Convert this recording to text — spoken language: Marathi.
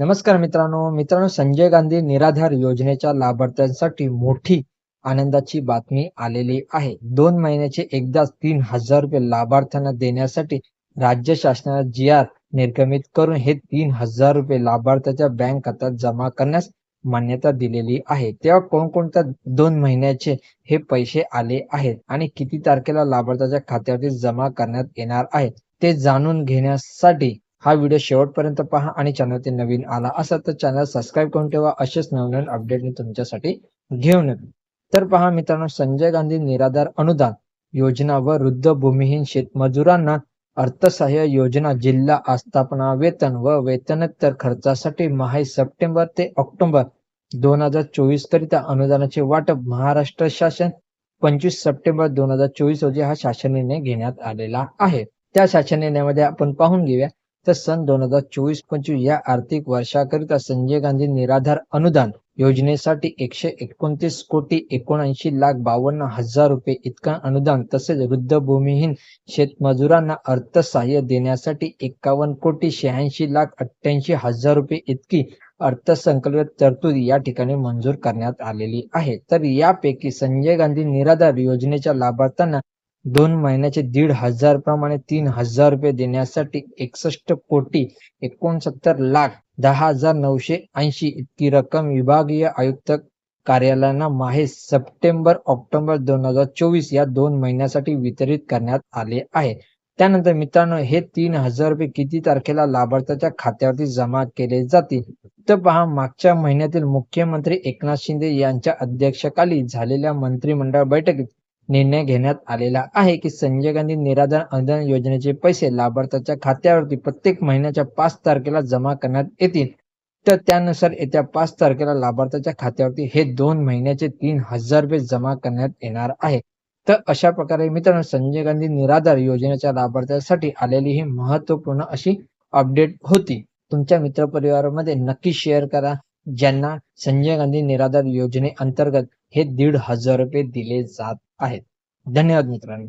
नमस्कार मित्रांनो. मित्रांनो संजय गांधी निराधार योजनेच्या लाभार्थ्यांसाठी मोठी आनंदाची बातमी आलेली आहे. दोन महिन्याचे एकदा तीन हजार रुपये लाभार्थ्यांना देण्यासाठी राज्य शासनाने जी आर निर्गमित करून हे तीन हजार रुपये लाभार्थ्याच्या बँक खात्यात जमा करण्यास मान्यता दिलेली आहे. तेव्हा कोणकोणत्या दोन महिन्याचे हे पैसे आले आहेत आणि किती तारखेला लाभार्थ्याच्या खात्यावरती जमा करण्यात येणार आहे ते जाणून घेण्यासाठी हा व्हिडिओ शेवटपर्यंत पहा आणि चॅनलवरती नवीन आला असा तर चॅनल सबस्क्राईब करून ठेवा. असेच नवनवीन अपडेट मी तुमच्यासाठी घेऊन येतो. तर पहा मित्रांनो संजय गांधी निराधार अनुदान योजना व वृद्ध भूमिहीन शेतमजुरांना अर्थसहाय्य योजना जिल्हा आस्थापना वेतन व वेतनोत्तर खर्चासाठी महाई सप्टेंबर ते ऑक्टोबर दोन हजार चोवीस करिता अनुदानाचे वाटप महाराष्ट्र शासन पंचवीस सप्टेंबर दोन हजार चोवीस रोजी हा शासन निर्णय घेण्यात आलेला आहे. त्या शासन निर्णयामध्ये आपण पाहून घेऊया. तर सन दोन हजार चोवीस पंचवीस या आर्थिक वर्षाकरिता संजय गांधी निराधार अनुदान योजनेसाठी एकशे एकोणतीस कोटी एकोणऐंशी लाख बावन्न हजार रुपये इतका अनुदान तसेच वृद्ध भूमिहीन शेतमजुरांना अर्थसहाय्य देण्यासाठी एकावन्न कोटी शहाऐंशी लाख अठ्ठ्याऐंशी हजार रुपये इतकी अर्थसंकल्पित तरतूद या ठिकाणी मंजूर करण्यात आलेली आहे. तर यापैकी संजय गांधी निराधार योजनेच्या लाभार्थ्यांना दोन महिन्याचे दीड हजार प्रमाणे तीन हजार रुपये देण्यासाठी एकसष्ट कोटी एकोणसत्तर लाख दहा हजार नऊशे ऐंशी इतकी रक्कम विभागीय आयुक्त कार्यालयांना माहे सप्टेंबर ऑक्टोबर दोन हजार चोवीस या दोन महिन्यासाठी वितरित करण्यात आले आहे. त्यानंतर मित्रांनो हे तीन हजार रुपये किती तारखेला लाभार्थ्याच्या खात्यावरती जमा केले जातील? तर पहा मागच्या महिन्यातील मुख्यमंत्री एकनाथ शिंदे यांच्या अध्यक्षकाली झालेल्या मंत्रिमंडळ बैठकीत निर्णय घेण्यात आलेला आहे की संजय गांधी निराधार अनुदान योजनेचे पैसे लाभार्थ्याच्या खात्यावरती प्रत्येक महिन्याच्या पाच तारखेला जमा करण्यात येतील. तर त्यानुसार येत्या पाच तारखेला लाभार्थ्याच्या खात्यावरती हे दोन महिन्याचे तीन हजार रुपये जमा करण्यात येणार आहे. तर अशा प्रकारे मित्रांनो संजय गांधी निराधार योजनेच्या लाभार्थ्यासाठी आलेली ही महत्त्वपूर्ण अशी अपडेट होती. तुमच्या मित्रपरिवारामध्ये नक्की शेअर करा. ज्यांना संजय गांधी निराधार योजने अंतर्गत हे दीड हजार रुपये दिले जात आहेत. धन्यवाद मित्रांनो.